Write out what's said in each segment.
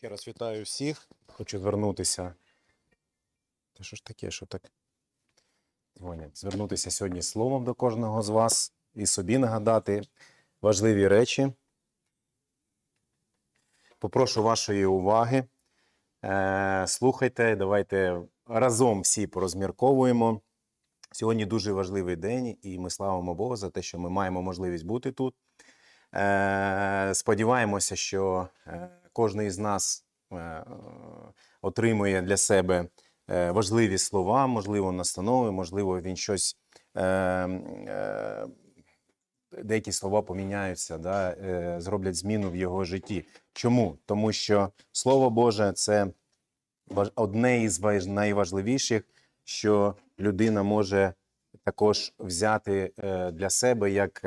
Ще раз вітаю всіх. Хочу звернутися. Та що ж таке, що так? Дзвонять. Звернутися сьогодні словом до кожного з вас і собі нагадати важливі речі. Попрошу вашої уваги. Е, слухайте, давайте разом всі порозмірковуємо. Сьогодні дуже важливий день, і ми славимо Бога за те, що ми маємо можливість бути тут. Е, Сподіваємося, що е, кожен із нас е, отримує для себе е, важливі слова, можливо, настанови, можливо, він щось. е, Деякі слова поміняються, да, зроблять зміну в його житті. Чому? Тому що Слово Боже це одне із найважливіших, що людина може також взяти для себе як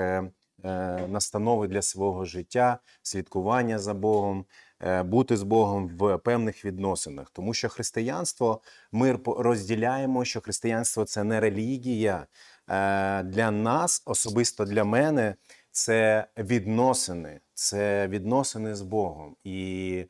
настанови для свого життя, слідкування за Богом, е, бути з Богом в певних відносинах. Тому що християнство ми розділяємо, що християнство це не релігія. Е, Для нас, особисто для мене, це відносини, це відносини з Богом. І е, е,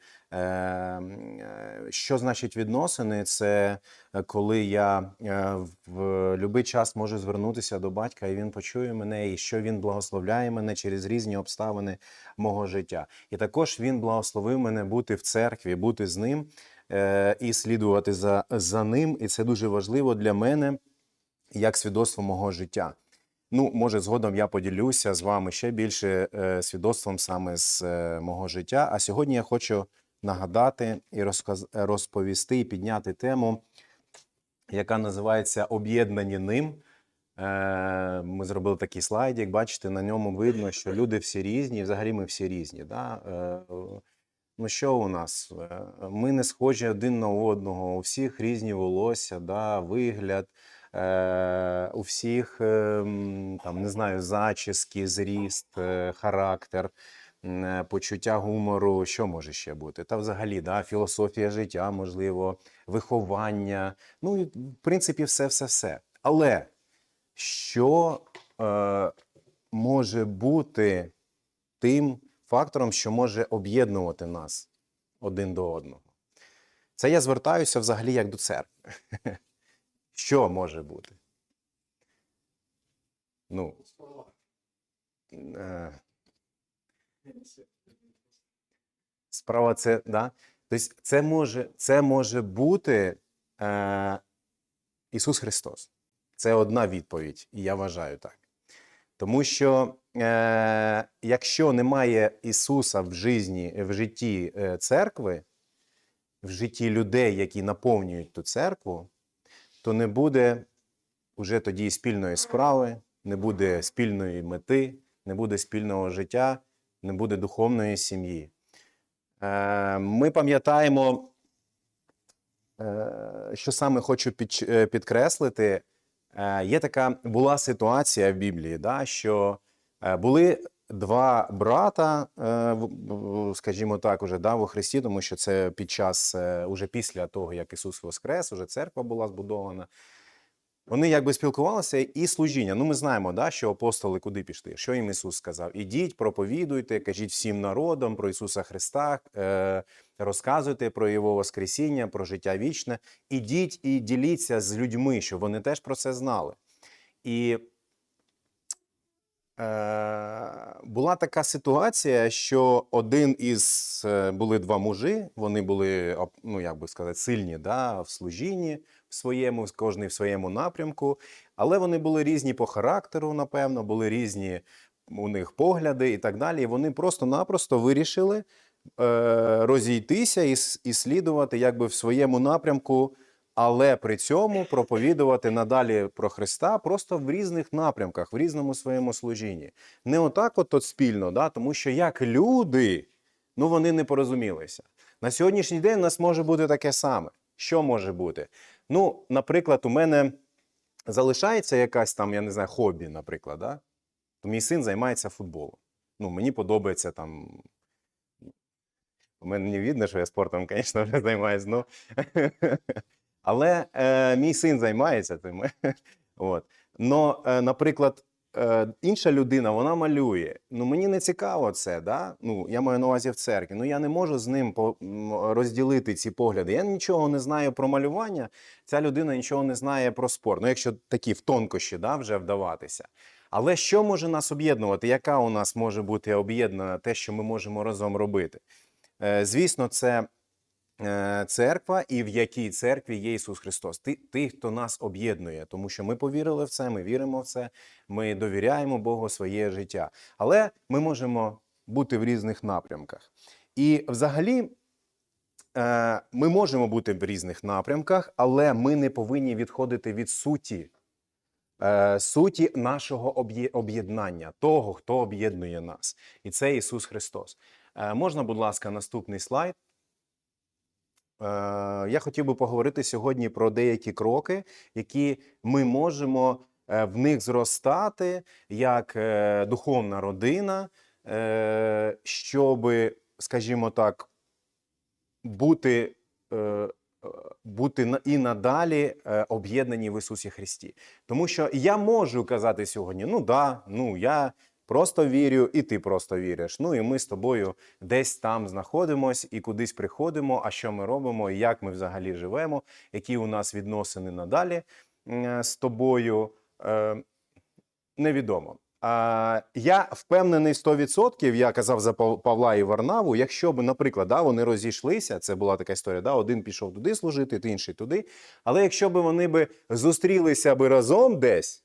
що значить відносини? Це е, коли я е, в будь-який час можу звернутися до батька, і він почує мене, і що він благословляє мене через різні обставини мого життя. І також він благословив мене бути в церкві, бути з ним е, і слідувати за, за ним. І це дуже важливо для мене як свідоцтво мого життя. Ну, може, згодом я поділюся з вами ще більше е, свідоцтвом саме з е, мого життя. А сьогодні я хочу нагадати і розповісти і підняти тему, яка називається Об'єднані ним. Е, Ми зробили такий слайдик. Бачите, на ньому видно, що люди всі різні, взагалі ми всі різні. Да? Е, Ну, що у нас? Е, Ми не схожі один на одного, у всіх різні волосся, да, вигляд, у всіх е, там, не знаю, зачіски, зріст, характер, почуття гумору, що може ще бути? Та взагалі, да, філософія життя, можливо, виховання. Ну, і, в принципі, все, все, все. Але що е, може бути тим фактором, що може об'єднувати нас один до одного? Це я звертаюся взагалі як до церкви. Що може бути? Ну, е, справа це, да? Тобто це може, це може бути е, Ісус Христос. Це одна відповідь, і я вважаю так. Тому що е, якщо немає Ісуса в, житті, в житті е, церкви, в житті людей, які наповнюють ту церкву, то не буде уже тоді спільної справи, не буде спільної мети, не буде спільного життя, не буде духовної сім'ї. Е, Ми пам'ятаємо, е, що саме хочу е, підкреслити. Є така була ситуація в Біблії, да, що були два брата, скажімо так, уже да, во Христі, тому що це під час, уже після того, як Ісус Воскрес, уже церква була збудована. Вони якби спілкувалися і служіння. Ну, ми знаємо, да, що апостоли куди пішли. Що їм Ісус сказав? Ідіть, проповідуйте, кажіть всім народам про Ісуса Христа, е, розказуйте про Його Воскресіння, про життя вічне. Ідіть і діліться з людьми, щоб вони теж про це знали. І е, була така ситуація, що один із е, були два мужі, вони були, ну як би сказати, сильні да, в служінні своєму, кожний в своєму напрямку, але вони були різні по характеру, напевно, були різні у них погляди і так далі. І вони просто-напросто вирішили е, розійтися і, і слідувати якби в своєму напрямку, але при цьому проповідувати надалі про Христа просто в різних напрямках, в різному своєму служінні. Не отак, от, от спільно, да? тому що як люди, ну вони не порозумілися. На сьогоднішній день у нас може бути таке саме. Що може бути? Ну, наприклад, у мене залишається якась там, я не знаю, хобі, наприклад, да? то мій син займається футболом. Ну, мені подобається там. У мене не видно, що я спортом, звісно, вже займаюся. Ну. Але е, мій син займається тим. От. Но, е, наприклад, е, інша людина вона малює. Ну мені не цікаво це. Да? Ну я маю на увазі в церкві. Ну я не можу з ним розділити ці погляди. Я нічого не знаю про малювання. Ця людина нічого не знає про спорт. Ну, якщо такі в тонкощі да, вже вдаватися. Але що може нас об'єднувати? Яка у нас може бути об'єднана те, що ми можемо разом робити? Е, Звісно, це церква, і в якій церкві є Ісус Христос. Ти, ти, хто нас об'єднує, тому що ми повірили в це, ми віримо в це, ми довіряємо Богу своє життя. Але ми можемо бути в різних напрямках. І взагалі. е, Ми можемо бути в різних напрямках, але ми не повинні відходити від суті, е, суті нашого об'єднання, того, хто об'єднує нас. І це Ісус Христос. Е, Можна, будь ласка, наступний слайд. Е, Я хотів би поговорити сьогодні про деякі кроки, які ми можемо е, в них зростати як е, духовна родина, щоб, скажімо так, бути, бути і надалі об'єднані в Ісусі Христі. Тому що я можу казати сьогодні: ну да, ну я просто вірю, і ти просто віриш. Ну і ми з тобою десь там знаходимось і кудись приходимо. А що ми робимо, і як ми взагалі живемо, які у нас відносини надалі е, з тобою, е, невідомо. Я впевнений 100%, я казав за Пав- Павла і Варнаву, якщо б, наприклад, да, вони розійшлися, це була така історія, да, один пішов туди служити, ти інший туди. Але якщо б вони би зустрілися би разом десь,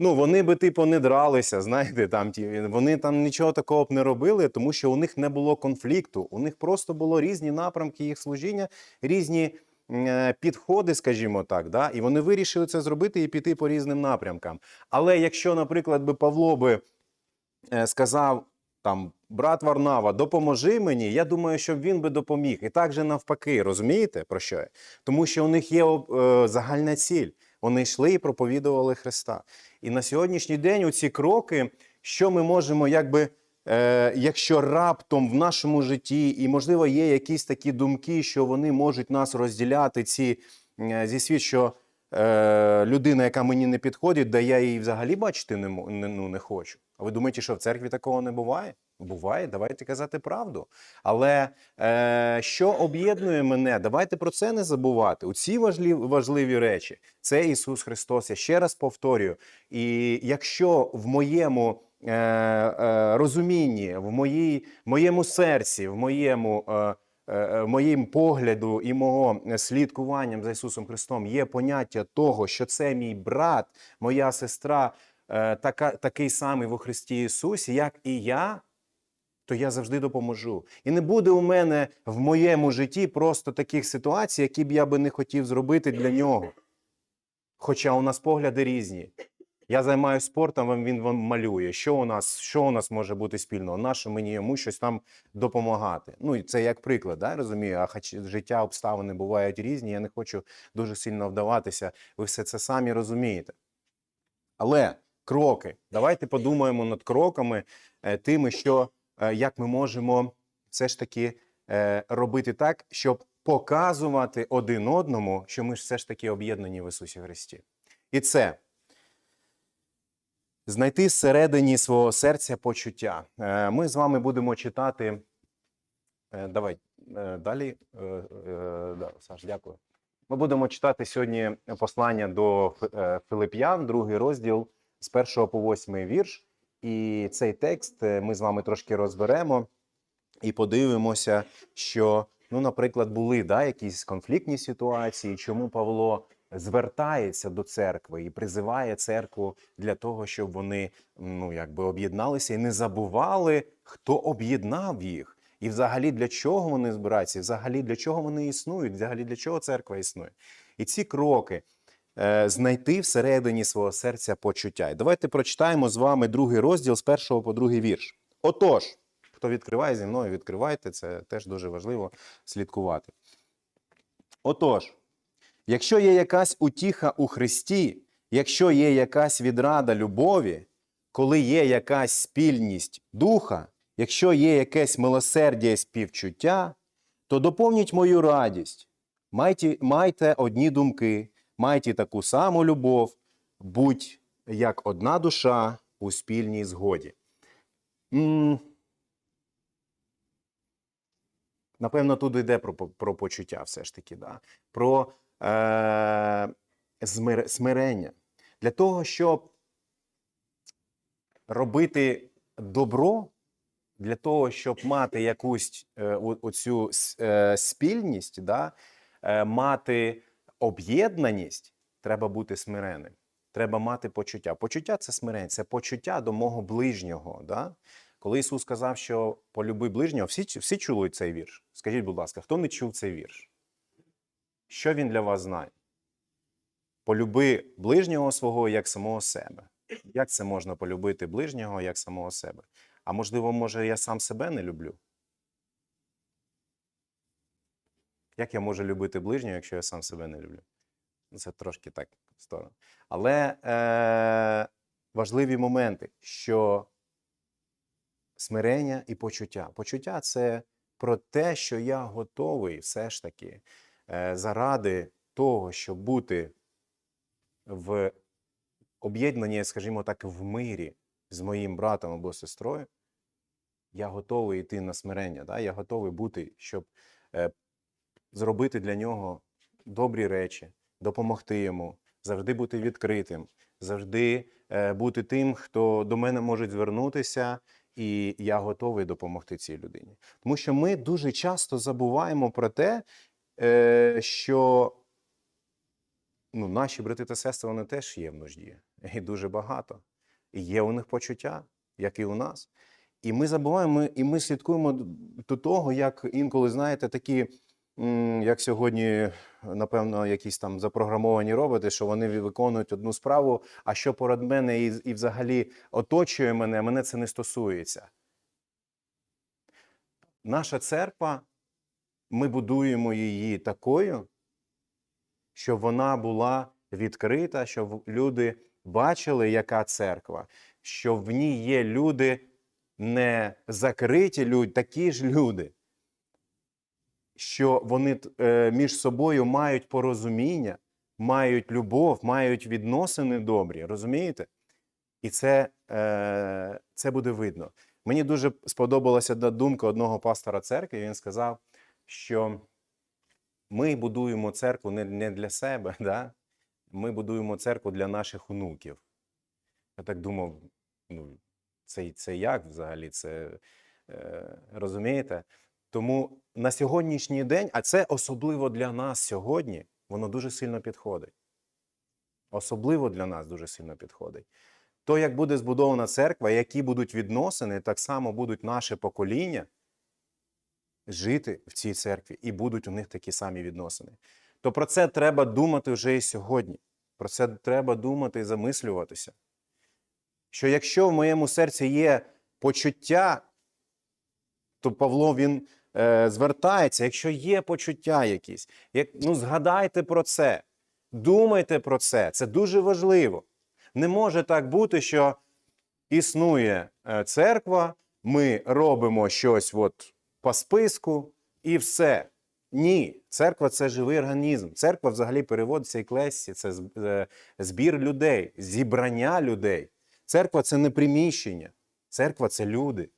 ну вони би типу не дралися, знаєте, там ті вони там нічого такого б не робили, тому що у них не було конфлікту. У них просто було різні напрямки їх служіння, різні е, підходи, скажімо так, да, і вони вирішили це зробити і піти по різним напрямкам. Але якщо, наприклад, би Павло би е, сказав. Там, брат Варнава, допоможи мені. Я думаю, що він би допоміг. І так же навпаки, розумієте про що я? Тому що у них є е, загальна ціль. Вони йшли і проповідували Христа. І на сьогоднішній день у ці кроки, що ми можемо, якби, е, якщо раптом в нашому житті, і можливо є якісь такі думки, що вони можуть нас розділяти ці е, зі світ, що е, людина, яка мені не підходить, да я її взагалі бачити не, не, ну, не хочу. А ви думаєте, що в церкві такого не буває? Буває, давайте казати правду. Але е, що об'єднує мене? Давайте про це не забувати. У ці важливі, важливі речі це Ісус Христос. Я ще раз повторюю. І якщо в моєму е, е, розумінні, в моїй, моєму серці, в моєму. Е, моїм погляду і мого е, слідкуванням за Ісусом Христом є поняття того, що це мій брат, моя сестра, е, така, такий самий во Христі Ісусі, як і я, то я завжди допоможу. І не буде у мене в моєму житті просто таких ситуацій, які б я би не хотів зробити для нього. Хоча у нас погляди різні. Я займаюся спортом, він вам малює. Що у нас, що у нас може бути спільного? Нащо мені йому щось там допомагати? Ну, і це як приклад, да, розумію. А хоч життя, обставини бувають різні. Я не хочу дуже сильно вдаватися. Ви все це самі розумієте. Але кроки. Давайте подумаємо над кроками, е, тими, що е, як ми можемо все ж таки е, робити так, щоб показувати один одному, що ми ж все ж таки об'єднані в Ісусі Христі. І це знайти всередині свого серця почуття. Е, Ми з вами будемо читати. е, Давай е, далі. Да, Саш, дякую. Ми будемо читати сьогодні послання до Филип'ян, другий розділ з 1 по 8 вірш. І цей текст ми з вами трошки розберемо і подивимося, що, ну, наприклад, були да, якісь конфліктні ситуації, чому Павло звертається до церкви і призиває церкву для того, щоб вони ну, якби об'єдналися і не забували, хто об'єднав їх. І взагалі для чого вони збираються, і взагалі для чого вони існують, взагалі для чого церква існує. І ці кроки е, знайти всередині свого серця почуття. І давайте прочитаємо з вами другий розділ з першого по другий вірш. Отож, хто відкриває зі мною, відкривайте, це теж дуже важливо слідкувати. Отож, якщо є якась утіха у Христі, якщо є якась відрада любові, коли є якась спільність духа, якщо є якесь милосердя і співчуття, то доповніть мою радість. Майте, майте одні думки, майте таку саму любов, будь, як одна душа у спільній згоді. Напевно, тут йде про, про почуття, все ж таки, да? про е, смирення. Для того, щоб робити добро, для того, щоб мати якусь е, оцю е, спільність, да? е, мати об'єднаність, треба бути смиренним. Треба мати почуття. Почуття це смирення, це почуття до мого ближнього. Да? Коли Ісус сказав, що полюби ближнього, всі, всі чули цей вірш. Скажіть, будь ласка, хто не чув цей вірш? Що він для вас знає? Полюби ближнього свого як самого себе. Як це можна полюбити ближнього як самого себе? А можливо, може, я сам себе не люблю? Як я можу любити ближнього, якщо я сам себе не люблю? Ну, Це трошки так в сторону. Але е, важливі моменти, що смирення і почуття. Почуття це про те, що я готовий все ж таки заради того, щоб бути в об'єднанні, скажімо так, в мирі з моїм братом або сестрою, я готовий йти на смирення. Да? Я готовий бути, щоб е, зробити для нього добрі речі, допомогти йому, завжди бути відкритим, завжди е, бути тим, хто до мене може звернутися, і я готовий допомогти цій людині. Тому що ми дуже часто забуваємо про те, е, що ну, наші брати та сестри вони теж є в нужді, і дуже багато. І є у них почуття, як і у нас. І ми забуваємо, і ми слідкуємо до того, як інколи, знаєте, такі, як сьогодні, напевно, якісь там запрограмовані роботи, що вони виконують одну справу, а що порад мене і, і взагалі оточує мене, мене це не стосується. Наша церква, ми будуємо її такою, щоб вона була відкрита, щоб люди бачили, яка церква, що в ній є люди не закриті люди, такі ж люди, що вони е, між собою мають порозуміння, мають любов, мають відносини добрі, розумієте? І це, е, це буде видно. Мені дуже сподобалася думка одного пастора церкви. Він сказав, що ми будуємо церкву не, для себе, да? ми будуємо церкву для наших онуків. Я так думав, ну, це, це як взагалі? Це е, розумієте? Тому на сьогоднішній день, а це особливо для нас сьогодні, воно дуже сильно підходить. Особливо для нас дуже сильно підходить. То, як буде збудована церква, які будуть відносини, так само будуть наше покоління жити в цій церкві, і будуть у них такі самі відносини. То про це треба думати вже і сьогодні. Про це треба думати і замислюватися. Що якщо в моєму серці є почуття, то Павло він е, звертається, якщо є почуття якісь, як, ну згадайте про це, думайте про це. Це дуже важливо. Не може так бути, що існує е, церква, ми робимо щось от по списку і все. Ні, церква це живий організм. Церква взагалі переводиться еклесія, це е, збір людей, зібрання людей. Церква це не приміщення, церква це люди.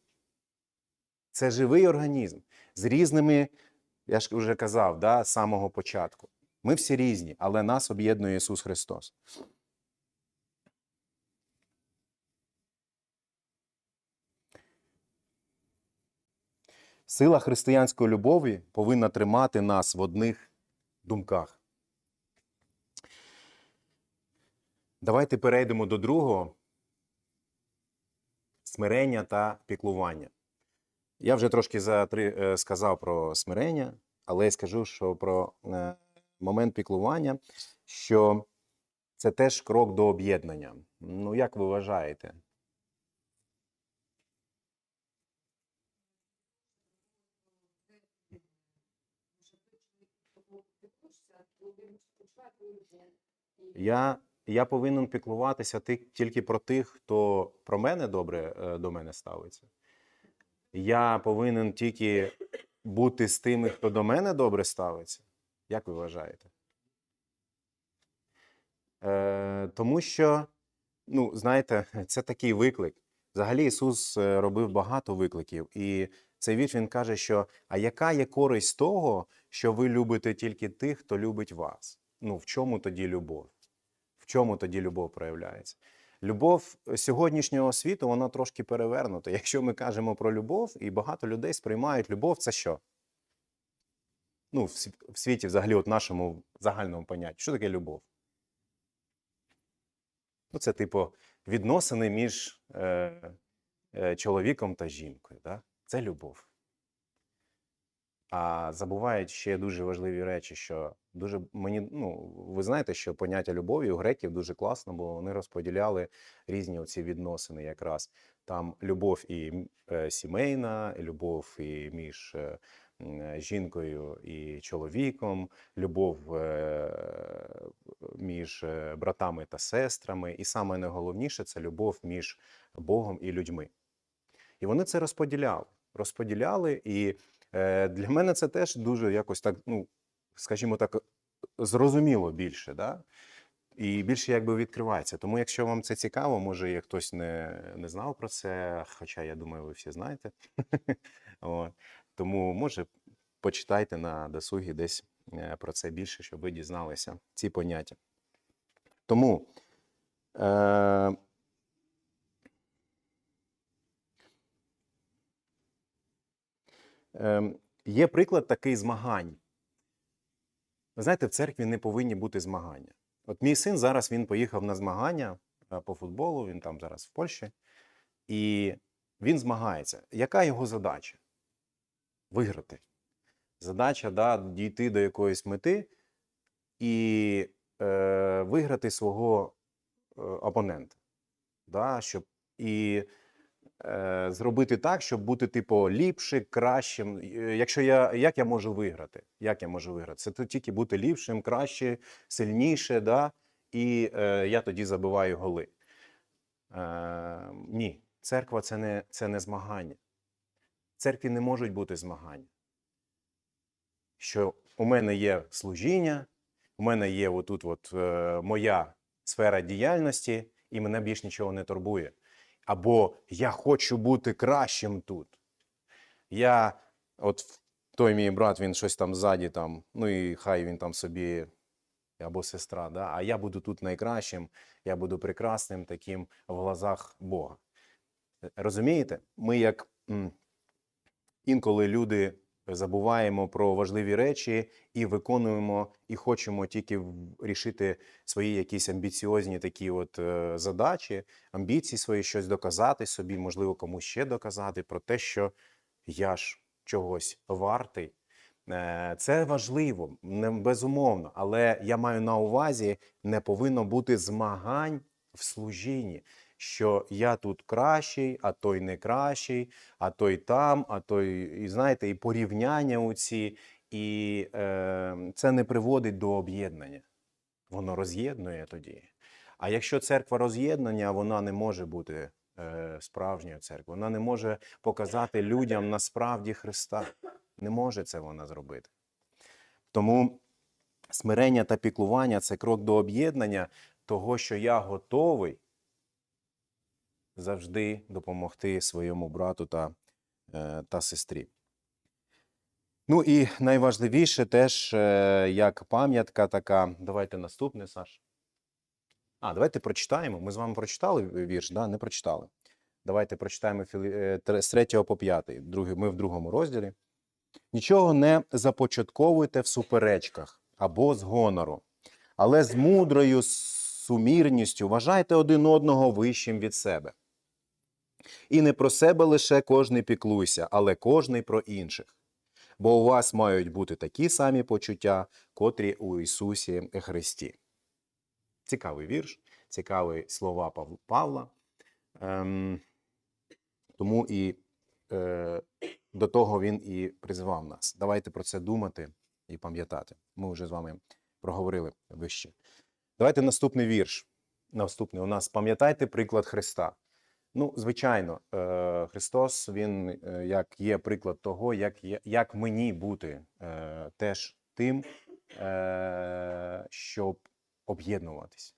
Це живий організм з різними, я ж вже казав, да, з самого початку. Ми всі різні, але нас об'єднує Ісус Христос. Сила християнської любові повинна тримати нас в одних думках. Давайте перейдемо до другого смирення та піклування. Я вже трошки за три е, сказав про смирення, але я скажу, що про е, момент піклування, що це теж крок до об'єднання. Ну, як ви вважаєте? Я, я повинен піклуватися тільки про тих, хто про мене добре е, до мене ставиться. Я повинен тільки бути з тими, хто до мене добре ставиться. Як ви вважаєте? Е, тому що ну, знаєте, це такий виклик. Взагалі Ісус е, робив багато викликів, і цей вірш він каже, що а яка є користь того, що ви любите тільки тих, хто любить вас? Ну, в чому тоді любов? В чому тоді любов проявляється? Любов сьогоднішнього світу, вона трошки перевернута. Якщо ми кажемо про любов, і багато людей сприймають любов, це що? Ну, в світі, взагалі, от нашому загальному понятті. Що таке любов? Ну, це, типу, відносини між е, е, чоловіком та жінкою. Да? Це любов. А забувають ще дуже важливі речі, що дуже мені, ну, ви знаєте, що поняття любові у греків дуже класно, бо вони розподіляли різні оці відносини якраз. Там любов і е, сімейна, любов і між е, е, жінкою і чоловіком, любов е, між е, братами та сестрами. І саме найголовніше це любов між Богом і людьми. І вони це розподіляли. Розподіляли, і для мене це теж дуже якось так, ну, скажімо так, зрозуміло більше, да? і більше якби відкривається. Тому, якщо вам це цікаво, може, є хтось не, не знав про це, хоча я думаю, ви всі знаєте. Тому, може, почитайте на досугі десь е, про це більше, щоб ви дізналися ці поняття. Тому. Е, є приклад такий змагань. Ви знаєте, в церкві не повинні бути змагання. От мій син зараз він поїхав на змагання е, по футболу, він там зараз в Польщі, і він змагається. Яка його задача? Виграти. Задача да, дійти до якоїсь мети і е, виграти свого е, опонента. Да, щоб, і зробити так, щоб бути, типу, ліпше, кращим. Е, Якщо я як я можу виграти? Як я можу виграти? Це тільки бути ліпшим, краще, сильніше, да? і е, я тоді забиваю голи. Е, ні, церква це не, це не змагання. Церкві не можуть бути змагання. Що у мене є служіння, у мене є отут от, е, моя сфера діяльності, і мене більш нічого не турбує. Або я хочу бути кращим тут. Я, от той мій брат, він щось там ззаді, там, ну і хай він там собі, або сестра, да? а я буду тут найкращим, я буду прекрасним таким в глазах Бога. Е, Розумієте? Ми як інколи люди забуваємо про важливі речі і виконуємо, і хочемо тільки рішити свої якісь амбіціозні такі от е, задачі, амбіції свої, щось доказати собі, можливо, комусь ще доказати про те, що я ж чогось вартий. Е, Це важливо, не безумовно, але я маю на увазі, не повинно бути змагань в служінні, що я тут кращий, а той не кращий, а той там, а той, і знаєте, і порівняння у ці, і е, це не приводить до об'єднання. Воно роз'єднує тоді. А якщо церква роз'єднання, вона не може бути е, справжньою церквою. Вона не може показати людям насправді Христа. Не може це вона зробити. Тому смирення та піклування це крок до об'єднання того, що я готовий завжди допомогти своєму брату та, е, та сестрі. Ну і найважливіше теж е, як пам'ятка така. Давайте наступне, Саш. А, давайте прочитаємо. Ми з вами прочитали вірш, да? Не прочитали. Давайте прочитаємо Філі- е, з 3 по 5. Другий, ми в другому розділі. Нічого не започатковуйте в суперечках або з гонору, але з мудрою сумірністю вважайте один одного вищим від себе. І не про себе лише кожний піклуйся, але кожний про інших. Бо у вас мають бути такі самі почуття, котрі у Ісусі Христі. Цікавий вірш, цікаві слова Павла. Ем, тому і е, до того він і призвав нас. Давайте про це думати і пам'ятати. Ми вже з вами проговорили вище. Давайте наступний вірш. Наступний у нас пам'ятайте приклад Христа. Ну, звичайно, е, Христос Він е, як є приклад того, як, як мені бути е, теж тим, щоб об'єднуватись.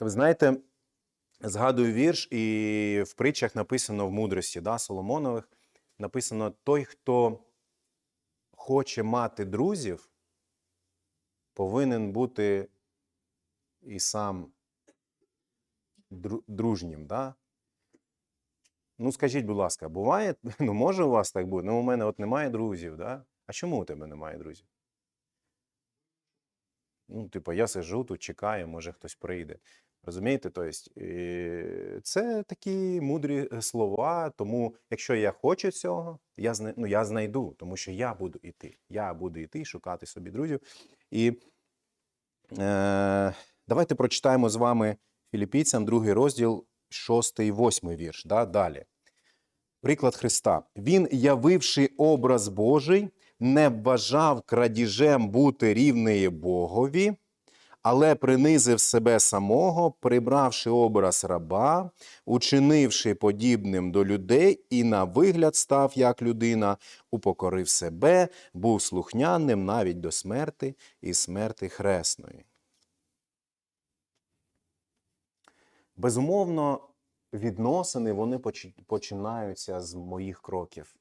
Ви знаєте, згадую вірш, і в притчах написано в мудрості да, Соломонових, написано: той, хто хоче мати друзів, повинен бути і сам дружнім. Да? Ну, скажіть, будь ласка, буває, ну може у вас так бути? Ну, у мене от немає друзів, да? А чому у тебе немає друзів? Ну, типу, я сижу тут, чекаю, може хтось прийде. Розумієте? Тобто, це такі мудрі е, слова. Тому, якщо я хочу цього, я, ну, я знайду, тому що я буду йти. Я буду йти, шукати собі друзів. І е, давайте прочитаємо з вами Філіппійцям, другий розділ, шостий, восьмий вірш. Да? Далі. Приклад Христа. Він, явивши образ Божий, не вважав крадіжем бути рівнеє Богові, але принизив себе самого, прибравши образ раба, учинивши подібним до людей, і на вигляд став як людина, упокорив себе, був слухняним навіть до смерти і смерти хресної. Безумовно, відносини вони починаються з моїх кроків.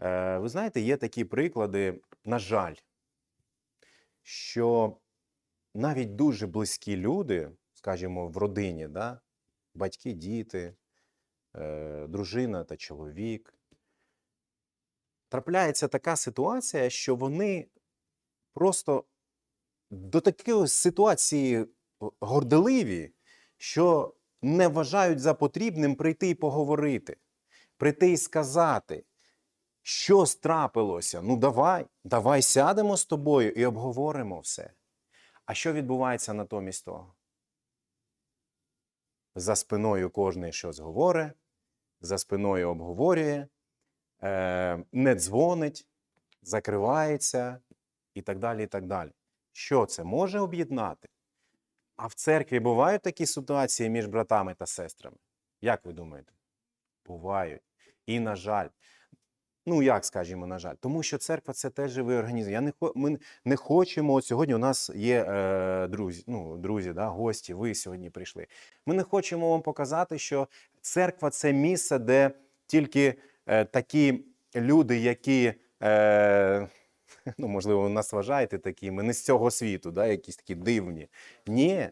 Е, Ви знаєте, є такі приклади, на жаль, що навіть дуже близькі люди, скажімо, в родині, да? батьки, діти, е, дружина та чоловік, трапляється така ситуація, що вони просто до такої ситуації горделиві, що не вважають за потрібним прийти і поговорити, прийти і сказати, що страпилося. Ну, давай, давай сядемо з тобою і обговоримо все. А що відбувається натомість того? За спиною кожний щось говорить, за спиною обговорює, е, не дзвонить, закривається і так далі. і так далі. Що це може об'єднати? А в церкві бувають такі ситуації між братами та сестрами? Як ви думаєте? Бувають. І, на жаль, ну як скажімо, на жаль, тому що церква це теж живий організм. Я не ми не хочемо. От сьогодні у нас є е, друзі, ну, друзі, да, гості, ви сьогодні прийшли. Ми не хочемо вам показати, що церква це місце, де тільки е, такі люди, які. Е, Ну, можливо, ви нас вважаєте такими, не з цього світу, да, якісь такі дивні. Ні.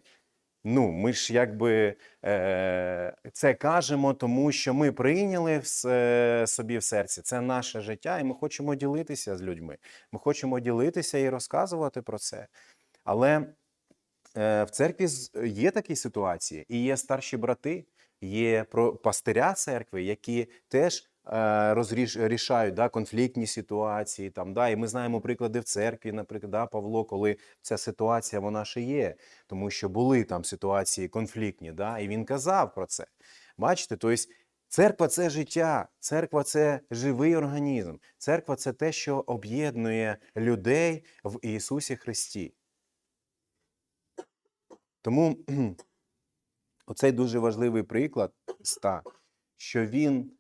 Ну, ми ж якби е, це кажемо, тому що ми прийняли в е, собі в серці. Це наше життя, і ми хочемо ділитися з людьми. Ми хочемо ділитися і розказувати про це. Але е, в церкві є такі ситуації, і є старші брати, є пастиря церкви, які теж е, розріш, рішають да, конфліктні ситуації. Там, да, і ми знаємо приклади в церкві, наприклад, да, Павло, коли ця ситуація вона ще є, тому що були там ситуації конфліктні, да, і він казав про це. Бачите, тобто церква це життя, церква це живий організм, церква це те, що об'єднує людей в Ісусі Христі. Тому оцей дуже важливий приклад Христа, що він,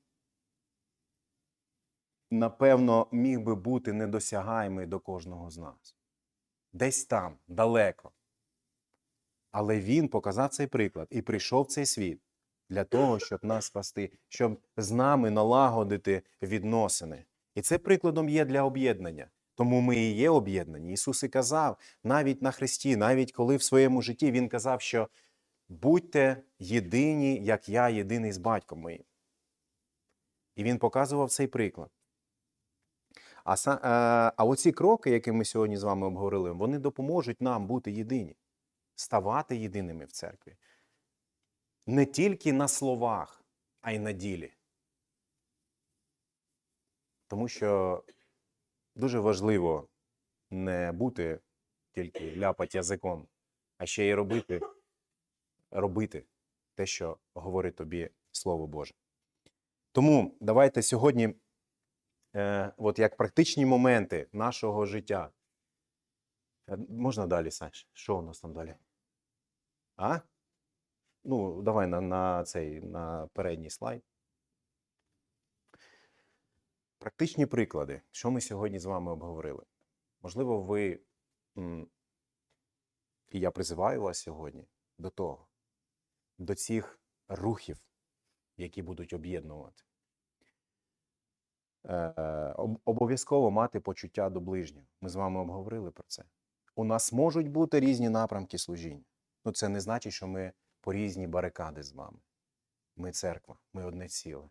напевно, міг би бути недосягаємий до кожного з нас. Десь там, далеко. Але він показав цей приклад і прийшов в цей світ для того, щоб нас спасти, щоб з нами налагодити відносини. І це прикладом є для об'єднання. Тому ми і є об'єднані. Ісус і казав навіть на Христі, навіть коли в своєму житті Він казав, що будьте єдині, як я єдиний з батьком моїм. І він показував цей приклад. А, е, а оці кроки, які ми сьогодні з вами обговорили, вони допоможуть нам бути єдині, ставати єдиними в церкві. Не тільки на словах, а й на ділі. Тому що дуже важливо не бути тільки ляпать язиком, а ще й робити, робити те, що говорить тобі Слово Боже. Тому давайте сьогодні, е, от як практичні моменти нашого життя. Е, Можна далі, Саш? Що у нас там далі? А? Ну, давай на, на цей на передній слайд. Практичні приклади, що ми сьогодні з вами обговорили. Можливо, ви, і я призиваю вас сьогодні, до того, до цих рухів, які будуть об'єднувати. Е, об- Обов'язково мати почуття до ближнього. Ми з вами обговорили про це. У нас можуть бути різні напрямки служіння. Ну, це не значить, що ми по різні барикади з вами. Ми церква, ми одне ціле,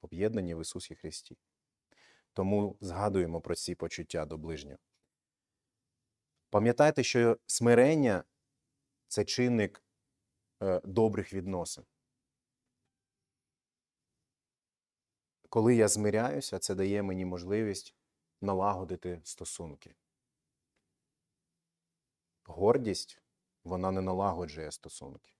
об'єднані в Ісусі Христі. Тому згадуємо про ці почуття до ближнього. Пам'ятайте, що смирення це чинник е, добрих відносин. Коли я змиряюся, це дає мені можливість налагодити стосунки. Гордість вона не налагоджує стосунки.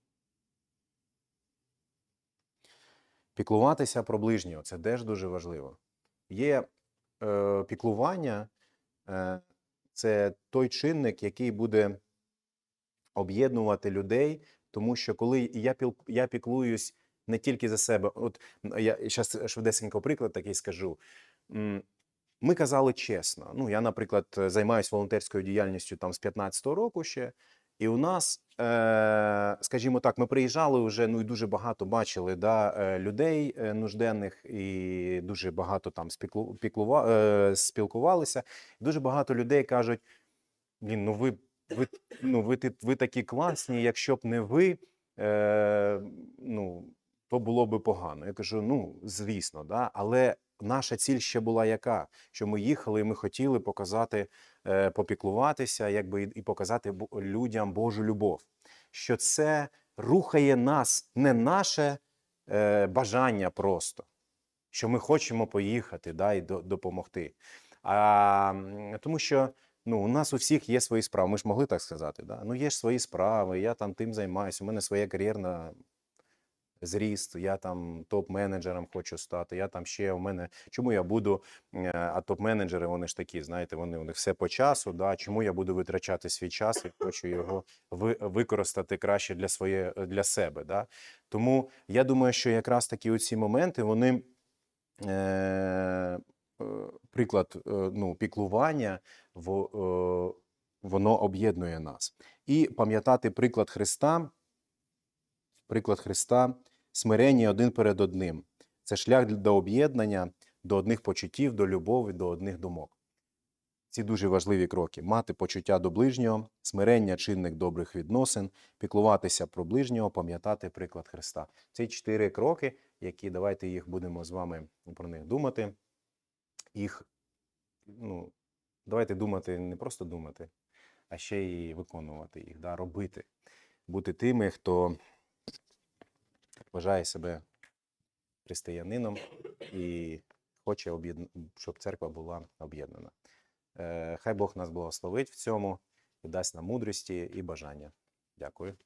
Піклуватися про ближнього це теж дуже важливо. Є е, піклування, е, це той чинник, який буде об'єднувати людей, тому що коли я, я піклуюсь не тільки за себе, от я зараз швидесенько приклад такий скажу. Ми казали чесно. Ну, я, наприклад, займаюся волонтерською діяльністю там з 15-го року ще. І у нас, е, скажімо так, ми приїжджали вже, ну і дуже багато бачили да, е, людей е, нужденних, і дуже багато там спіклу, спілкувалися. Дуже багато людей кажуть: ну ви, ви, ну, ви, ти- ви такі класні, якщо б не ви, е, ну, то було би погано. Я кажу: ну, звісно, да, але наша ціль ще була яка? Що ми їхали, і ми хотіли показати е, попіклуватися, якби і показати людям Божу любов. Що це рухає нас, не наше е, бажання просто, що ми хочемо поїхати да, і допомогти. А, тому що ну, у нас у всіх є свої справи. Ми ж могли так сказати. Да? Ну, є ж свої справи, я там тим займаюся, у мене своя кар'єрна зріст, я там топ-менеджером хочу стати. Я там ще у мене. Чому я буду? е, А топ-менеджери, вони ж такі, знаєте, вони у них все по часу. Да? Чому я буду витрачати свій час і хочу його ви, використати краще для своє для себе? Да? Тому я думаю, що якраз такі оці моменти вони. Е, е, приклад е, ну, піклування, е, воно об'єднує нас. І пам'ятати приклад Христа, приклад Христа, смирення один перед одним. Це шлях до об'єднання, до одних почуттів, до любові, до одних думок. Ці дуже важливі кроки: мати почуття до ближнього, смирення, чинник добрих відносин, піклуватися про ближнього, пам'ятати приклад Христа. Ці чотири кроки, які давайте їх будемо з вами про них думати. Їх, ну, давайте думати, не просто думати, а ще й виконувати їх, да, робити, бути тими, хто вважає себе християнином і хоче, щоб церква була об'єднана. Е, Хай Бог нас благословить в цьому і дасть нам мудрості і бажання. Дякую.